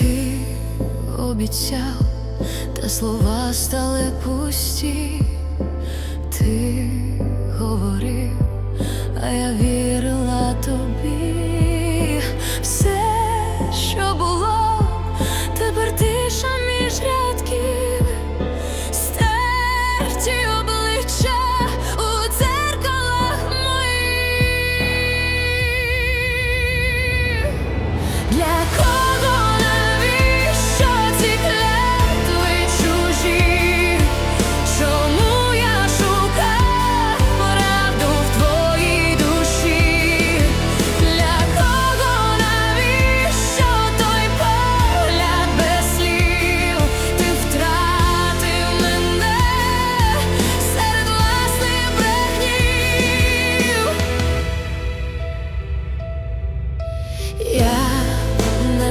ти обіцяв, та слова стали пусті, ти говорив, а я вірила тобі, все, що було, тепер тиша між рядків, стерті обличчя у дзеркалах моїх. Для кого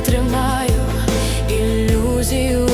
тримаю ілюзію.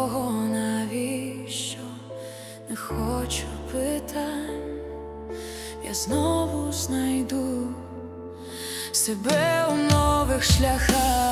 кого, навіщо не хочу питань, я знову знайду себе у нових шляхах.